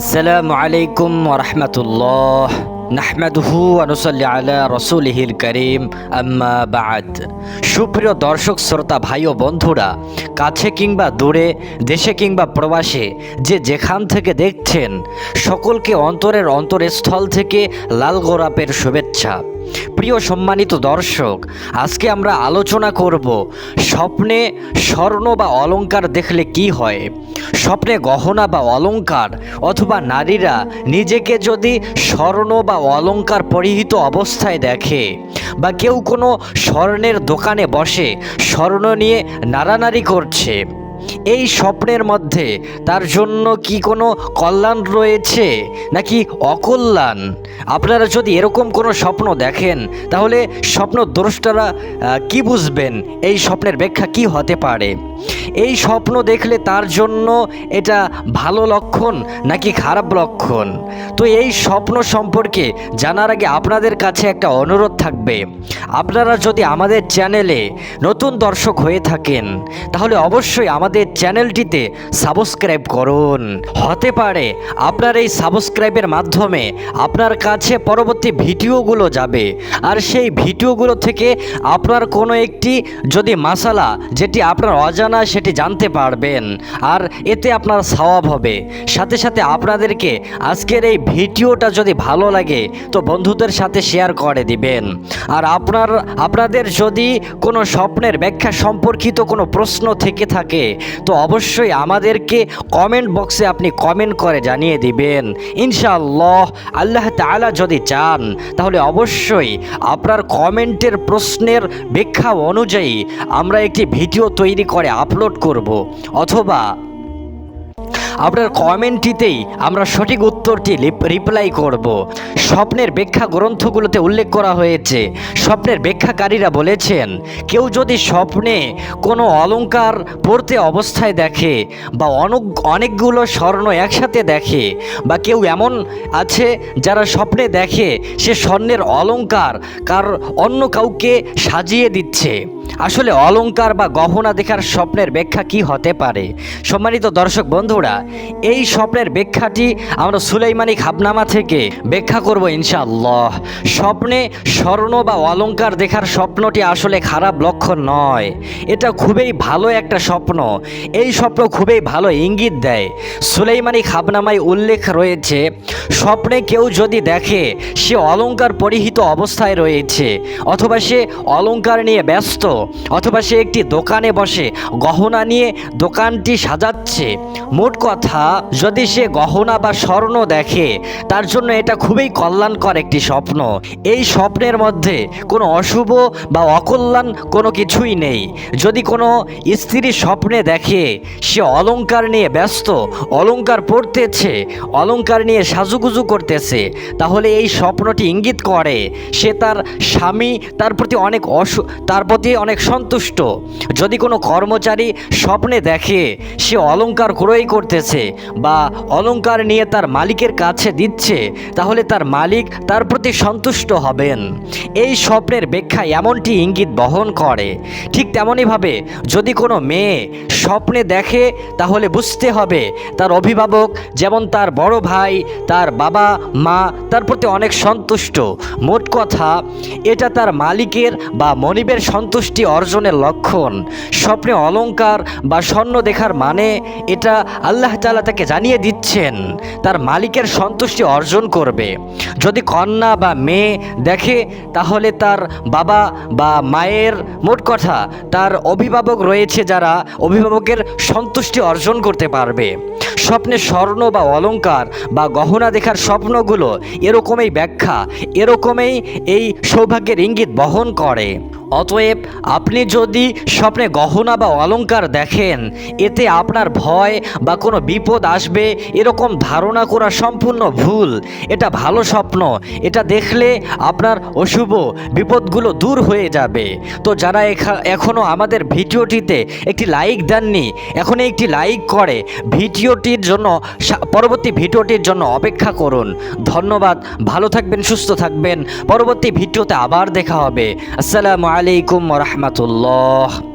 আসসালামু আলাইকুম ওরহমতুল্লাহ নাহমাদুহু আনুসল্লি আলা রসুলহিল করিম। আম্মা বাদ। সুপ্রিয় দর্শক, শ্রোতা, ভাই ও বন্ধুরা, কাছে কিংবা দূরে, দেশে কিংবা প্রবাসে, যে যেখান থেকে দেখছেন, সকলকে অন্তরের অন্তরের স্থল থেকে লাল গোরাপের শুভেচ্ছা প্রিয় সম্মানিত দর্শক, আজকে আমরা আলোচনা করব স্বপ্নে স্বর্ণ বা অলঙ্কার দেখলে কি হয়? স্বপ্নে গহনা বা অলংকার অথবা নারীরা নিজেকে যদি স্বর্ণ বা অলংকার পরিহিত অবস্থায় দেখে বা কেউ কোনো স্বর্ণের দোকানে বসে স্বর্ণ নিয়ে নাড়ানাড়ি করছে এই স্বপ্নের মধ্যে তার জন্য কি কোনো কল্যাণ রয়েছে নাকি অকল্যাণ? আপনারা যদি এরকম কোনো স্বপ্ন দেখেন, তাহলে স্বপ্ন দ্রষ্টারা কি বুঝবেন? এই স্বপ্নের ব্যাখ্যা কি হতে পারে? এই স্বপ্ন দেখলে তার জন্য এটা ভালো লক্ষণ নাকি খারাপ লক্ষণ? তো এই স্বপ্ন সম্পর্কে জানার আগে আপনাদের কাছে একটা অনুরোধ থাকবে। আপনারা যদি আমাদের চ্যানেলে নতুন দর্শক হয়ে থাকেন, তাহলে অবশ্যই আমাদের চ্যানেলটিতে সাবস্ক্রাইব করুন। হতে পারে আপনার এই সাবস্ক্রাইবের মাধ্যমে আপনার কাছে পরবর্তী ভিডিওগুলো যাবে। আর সেই ভিডিওগুলো থেকে আপনার কোনো একটি যদি মাসালা যেটি আপনার অজানা সেটি জানতে পারবেন, আর এতে আপনার সওয়াব হবে। সাথে সাথে আপনাদেরকে আজকের এই ভিডিওটা যদি ভালো লাগে, তো বন্ধুদের সাথে শেয়ার করে দিবেন। আর আপনার, আপনাদের যদি কোনো স্বপ্নের ব্যাখ্যা সম্পর্কিত কোনো প্রশ্ন থেকে থাকে তো অবশ্যই আমাদেরকে কমেন্ট বক্সে আপনি কমেন্ট করে জানিয়ে দিবেন। ইনশাআল্লাহ আল্লাহ তালা যদি চান, তাহলে অবশ্যই আপনার কমেন্টের প্রশ্নের ব্যাখ্যা অনুযায়ী আমরা একটি ভিডিও তৈরি করে আপলোড করব। অথবা আপনার কমেন্টটিতেই আমরা সঠিক উত্তরটি রিপ্লাই করব। স্বপ্নের ব্যাখ্যা গ্রন্থগুলোতে উল্লেখ করা হয়েছে। স্বপ্নের ব্যাখ্যাকারীরা বলেছেন, কেউ যদি স্বপ্নে কোনো অলংকার পড়তে অবস্থায় দেখে বা অনেক অনেকগুলো স্বর্ণ একসাথে দেখে বা কেউ এমন আছে যারা স্বপ্নে দেখে সে স্বর্ণের অলঙ্কার কার অন্য কাউকে সাজিয়ে দিচ্ছে। আসলে অলঙ্কার বা গহনা দেখার স্বপ্নের ব্যাখ্যা কি হতে পারে? সম্মানিত দর্শক বন্ধুরা, এই স্বপ্নের ব্যাখ্যাটি আমরা সুলাইমানি খাবনামা থেকে ব্যাখ্যা করব ইনশাআল্লাহ। স্বপ্নে স্বর্ণ বা অলঙ্কার দেখার স্বপ্নটি আসলে খারাপ লক্ষণ নয়। এটা খুবই ভালো একটা স্বপ্ন। এই স্বপ্ন খুবই ভালো ইঙ্গিত দেয়। সুলাইমানি খাবনামায় উল্লেখ রয়েছে, স্বপ্নে কেউ যদি দেখে সে অলঙ্কার পরিহিত অবস্থায় রয়েছে, অথবা সে অলংকার নিয়ে ব্যস্ত অথবা সে একটি দোকানে বসে গহনা নিয়ে দোকানটি সাজাচ্ছে। মোট কথা, যদি সে গহনা বা স্বর্ণ দেখে, তার জন্য এটা খুবই কল্যাণকর একটি স্বপ্ন। এই স্বপ্নের মধ্যে কোনো অশুভ বা অকল্যাণ কোনো কিছুই নেই। যদি কোনো স্ত্রী স্বপ্নে দেখে, সে অলংকার নিয়ে ব্যস্ত, অলংকার পড়তেছে অলংকার নিয়ে সাজুগুজু করতেছে, তাহলে এই স্বপ্নটি ইঙ্গিত করে, সে তার স্বামী তার প্রতি অনেক অসু তার প্রতি অনেক সন্তুষ্ট। যদি কোনো কর্মচারী স্বপ্নে দেখে সে অলংকার ক্রয় করতেছে বা অলংকার নিয়ে তার মালিকের কাছে দিচ্ছে, তাহলে তার মালিক তার প্রতি সন্তুষ্ট হবেন। এই স্বপ্নের ব্যাখ্যা এমনটি ইঙ্গিত বহন করে। ঠিক তেমনইভাবে যদি কোনো মেয়ে স্বপ্নে দেখে, তাহলে বুঝতে হবে তার অভিভাবক যেমন তার বড় ভাই, তার বাবা, মা, তার প্রতি অনেক সন্তুষ্ট। মোট কথা, এটা তার মালিকের বা মনিবের সন্তুষ্টি অর্জনের লক্ষণ, স্বপ্নে অলংকার বা স্বর্ণ দেখার মানে এটা আল্লাহ তাআলা তাকে জানিয়ে দিচ্ছেন, তার মালিকের সন্তুষ্টি অর্জন করবে। যদি কন্যা বা মেয়ে দেখে, তাহলে তার বাবা বা মায়ের মোট কথা, তার অভিভাবক রয়েছে যারা অভিভাবকের সন্তুষ্টি অর্জন করতে পারবে। স্বপ্নে স্বর্ণ বা অলঙ্কার বা গহনা দেখার স্বপ্নগুলো এরকমই ব্যাখ্যা, এরকমই এই সৌভাগ্যের ইঙ্গিত বহন করে। অতএব আপনি যদি স্বপ্নে গহনা বা অলংকার দেখেন, এতে আপনার ভয় বা কোনো বিপদ আসবে, এরকম ধারণা করা সম্পূর্ণ ভুল। এটা ভালো স্বপ্ন। এটা দেখলে আপনার অশুভ বিপদগুলো দূর হয়ে যাবে। তো যারা এখা- এখনও আমাদের ভিডিওটিতে একটি লাইক দেননি এখন একটি লাইক করে। ভিডিওটির জন্য পরবর্তী ভিডিওটির জন্য অপেক্ষা করুন। ধন্যবাদ, ভালো থাকবেন, সুস্থ থাকবেন। পরবর্তী ভিডিওতে আবার দেখা হবে। আসসালামু আলাইকুম রহমতুল্লাহ।